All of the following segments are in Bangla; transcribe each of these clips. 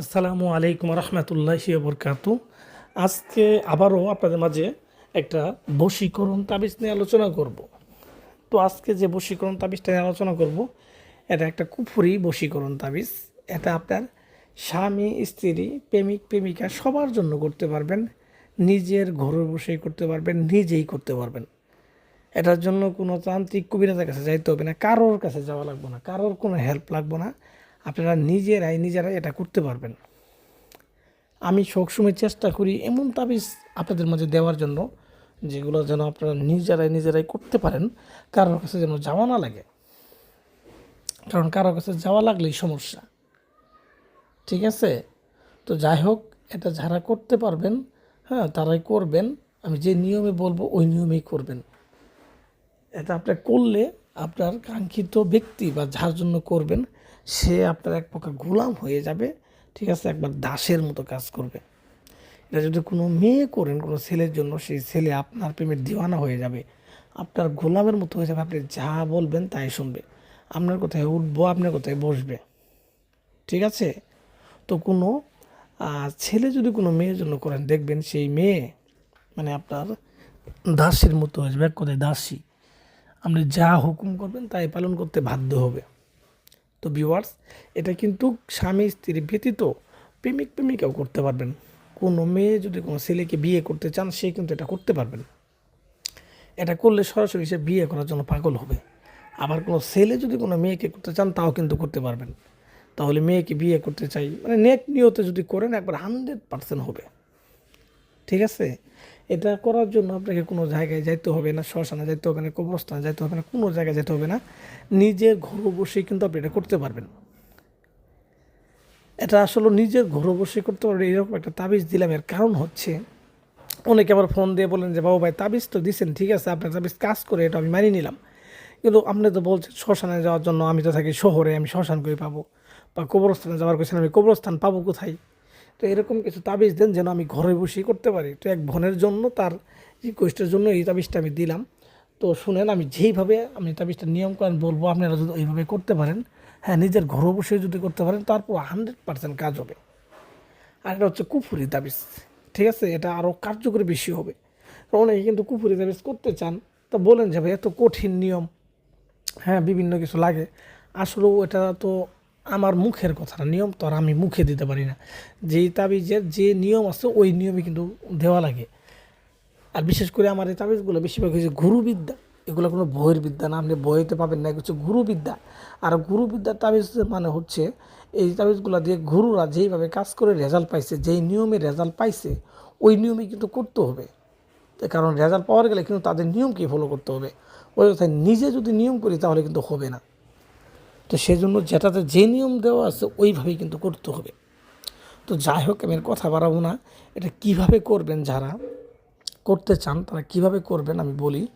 আসসালামু আলাইকুম রহমতুল্লাহ বরকাত আজকে আবারও আপনাদের মাঝে একটা বশীকরণ তাবিজ নিয়ে আলোচনা করব। তো আজকে যে বশীকরণ তাবিজটা নিয়ে আলোচনা করব, এটা একটা কুফুরি বশীকরণ তাবিজ। এটা আপনার স্বামী, স্ত্রী, প্রেমিক, প্রেমিকা সবার জন্য করতে পারবেন। নিজের ঘরে বসেই করতে পারবেন, নিজেই করতে পারবেন। এটার জন্য কোনো তান্ত্রিক কবিরাজের কাছে যাইতে হবে না, কারোর কাছে যাওয়া লাগবে না, কারোর কোনো হেল্প লাগবে না। আপনারা নিজেরাই নিজেরাই এটা করতে পারবেন। আমি সবসময় চেষ্টা করি এমন তাবিজ আপনাদের মাঝে দেওয়ার জন্য, যেগুলো যেন আপনারা নিজেরাই নিজেরাই করতে পারেন কারোর কাছে যেন যাওয়া না লাগে। কারণ কারোর কাছে যাওয়া লাগলেই সমস্যা। ঠিক আছে? তো যাই হোক, এটা যারা করতে পারবেন হ্যাঁ তারাই করবেন। আমি যে নিয়মে বলব, ওই নিয়মেই করবেন। এটা আপনার করলে আপনার কাঙ্ক্ষিত ব্যক্তি বা যার জন্য করবেন সে আপনার এক প্রকার গোলাম হয়ে যাবে, ঠিক আছে? একবার দাসের মতো কাজ করবে। এটা যদি কোনো মেয়ে করেন, কোনো ছেলের জন্য, সেই ছেলে আপনার প্রেমের দিওয়ানা হয়ে যাবে। আপনার গোলামের মতো হয়ে যাবে। আপনি যা বলবেন তাই শুনবে। আপনার কোথায় উঠবো, আপনার কোথায় বসবে। ঠিক আছে? তো কোনো ছেলে যদি কোনো মেয়ের জন্য করেন, দেখবেন সেই মেয়ে মানে আপনার দাসের মতো হয়ে যাবে, এক কথায় দাসী। আপনি যা হুকুম করবেন তাই পালন করতে বাধ্য হবে। তো ভিউয়ার্স এটা কিন্তু স্বামী স্ত্রী ব্যতীত প্রেমিক প্রেমিকাও করতে পারবেন। কোনো মেয়ে যদি কোনো ছেলেকে বিয়ে করতে চান, সে কিন্তু এটা করতে পারবেন। এটা করলে সরাসরি সে বিয়ে করার জন্য পাগল হবে। আবার কোনো ছেলে যদি কোনো মেয়েকে করতে চান, তাও কিন্তু করতে পারবেন। তাহলে মেয়েকে বিয়ে করতে চাই মানে নেক নিয়তে যদি করেন, একবার হান্ড্রেড পার্সেন্ট হবে। ঠিক আছে? এটা করার জন্য আপনাকে কোনো জায়গায় যাইতে হবে না, শ্মশানে যাইতে হবে না, কবরস্থানে যাইতে হবে না, কোনো জায়গায় যেতে হবে না। নিজের ঘরে বসেই কিন্তু আপনি এটা করতে পারবেন। এটা আসলে নিজের ঘরে বসে করতে পারবেন, এরকম একটা তাবিজ দিলাম। এর কারণ হচ্ছে, অনেকে আবার ফোন দিয়ে বলেন যে, বাবু ভাই, তাবিজ তো দিচ্ছেন ঠিক আছে, আপনার তাবিজ কাজ করে, এটা আমি মানিয়ে নিলাম। কিন্তু আপনি তো বলছেন, শ্মশানে যাওয়ার জন্য আমি তো থাকি শহরে, আমি শ্মশান করে পাবো? বা কবরস্থানে যাওয়ার কথা আমি কবরস্থান পাবো কোথায়? তো এরকম কিছু তাবিজ দেন যেন আমি ঘরে বসেই করতে পারি। তো এক বোনের জন্য তার রিকোয়েস্টের জন্য এই তাবিজটা আমি দিলাম। তো শুনেন, আমি যেইভাবে আমি তাবিজটা নিয়ম করেন বলব, আপনারা যদি ওইভাবে করতে পারেন হ্যাঁ নিজের ঘরে বসে যদি করতে পারেন, তারপর হান্ড্রেড পার্সেন্ট কাজ হবে। আর এটা হচ্ছে কুফুরি তাবিজ, ঠিক আছে? এটা আরও কার্যকরী বেশি হবে। অনেকে কিন্তু কুফুরি তাবিজ করতে চান, তা বলেন যে ভাই, এত কঠিন নিয়ম হ্যাঁ বিভিন্ন কিছু লাগে। আসলেও এটা তো আমার মুখের কথা না নিয়ম তো আর আমি মুখে দিতে পারি না। যেই তাবিজের যে নিয়ম আছে, ওই নিয়মে কিন্তু দেওয়া লাগে। আর বিশেষ করে আমার এই তাবিজগুলো বেশিরভাগ হয়েছে গুরুবিদ্যা। এগুলো কোনো বইয়ের বিদ্যা না, আপনি বইতে পাবেন না হচ্ছে গুরুবিদ্যা। আর গুরুবিদ্যার তাবিজ মানে হচ্ছে, এই তাবিজগুলো দিয়ে গুরুরা যেইভাবে কাজ করে, রেজাল্ট পাইছে, যেই নিয়মে রেজাল্ট পাইছে, ওই নিয়মে কিন্তু করতে হবে। কারণ রেজাল্ট পাওয়ার গেলে কিন্তু তাদের নিয়মকে ফলো করতে হবে। ওই নিজে যদি নিয়ম করি, তাহলে কিন্তু হবে না। তো সেজন্য যেটাতে যে নিয়ম দেওয়া আছে ওইভাবেই কিন্তু করতে হবে। তো যাই হোক, আমি কথা বাড়াবো না। এটা কীভাবে করবেন যারা করতে চান, তারা কীভাবে করবেন আমি বলি।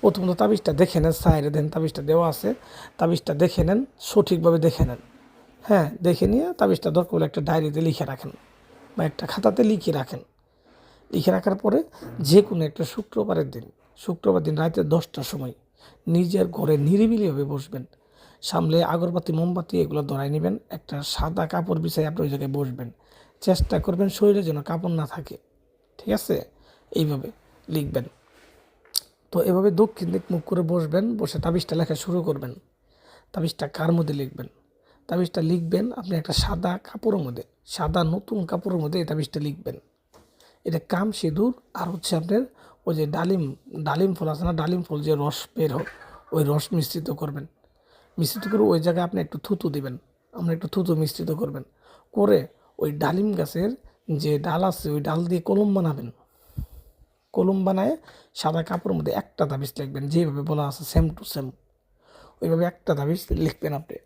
প্রথমত তাবিজটা দেখে নেন, সাইডে দেন, তাবিজটা দেওয়া আছে। তাবিজটা দেখে নেন, সঠিকভাবে দেখে নেন। হ্যাঁ দেখে নিয়ে তাবিজটা দরকার হলে একটা ডায়েরিতে লিখে রাখেন বা একটা খাতাতে লিখে রাখেন। লিখে রাখার পরে যে কোনো একটা শুক্রবারের দিন, শুক্রবার দিন রাতে দশটার সময় নিজের ঘরে নিরিবিলিভাবে বসবেন। সামলে আগরবাতি, মোমবাতি এগুলো ধরাই নেবেন। একটা সাদা কাপড় বিছাই আপনি ওই জায়গায় বসবেন। চেষ্টা করবেন শরীরে যেন কাপড় না থাকে। ঠিক আছে? এইভাবে লিখবেন। তো এভাবে দক্ষিণ দিক মুখ করে বসবেন, বসে তাবিজটা লেখা শুরু করবেন। তাবিজটা কার মধ্যে লিখবেন? তাবিজটা লিখবেন আপনি একটা সাদা কাপড়ের মধ্যে, সাদা নতুন কাপড়ের মধ্যে এই তাবিজটা লিখবেন। এটা কাম সিঁদুর আর হচ্ছে আপনার ওই যে ডালিম ডালিম ফল আছে না? ডালিম ফল যে রস বের হোক ওই রস মিশ্রিত করবেন। মিশ্রিত করে ওই জায়গায় আপনি একটু থুতু দিবেন। আপনি একটু থুতু মিশ্রিত করবেন। করে ওই ডালিম গাছের যে ডাল আছে, ওই ডাল দিয়ে কলম বানাবেন। কলম বানায় সাদা কাপড়ের মধ্যে একটা তাবিজ লিখবেন, যেভাবে বলা আছে সেম টু সেম ওইভাবে একটা তাবিজ লিখবেন আপনি।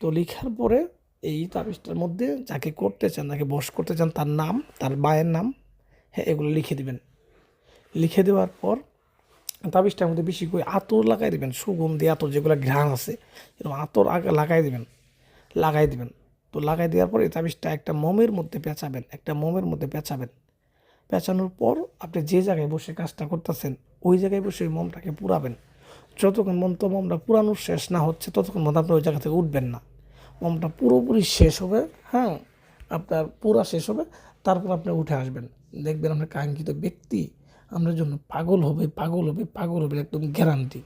তো লেখার পরে এই তাবিজটার মধ্যে যাকে করতে চান, যাকে বস করতে চান, তার নাম, তার মায়ের নাম হ্যাঁ এগুলো লিখে দিবেন। লিখে দেওয়ার পর তাবিজটার মধ্যে বেশি করে আতর লাগাই দেবেন, সুগন্ধি আতর যেগুলো ঘ্রাণ আছে, এরকম আতর আগে লাগাই দেবেন লাগাই দেবেন। তো লাগাই দেওয়ার পরে তাবিজটা একটা মমের মধ্যে পেঁচাবেন, একটা মোমের মধ্যে পেঁচাবেন। পেঁচানোর পর আপনি যে জায়গায় বসে কাজটা করতেছেন, ওই জায়গায় বসে ওই মমটাকে পুরাবেন। যতক্ষণ মন্ত মমটা পুরানো শেষ না হচ্ছে, ততক্ষণ মতো আপনি ওই জায়গা থেকে উঠবেন না। মমটা পুরোপুরি শেষ হবে হ্যাঁ আপনার পুরা শেষ হবে, তারপর আপনি উঠে আসবেন। দেখবেন আপনার কাঙ্ক্ষিত ব্যক্তি আপনার জন্য পাগল হবে পাগল হবে পাগল হবে একদম গ্যারান্টি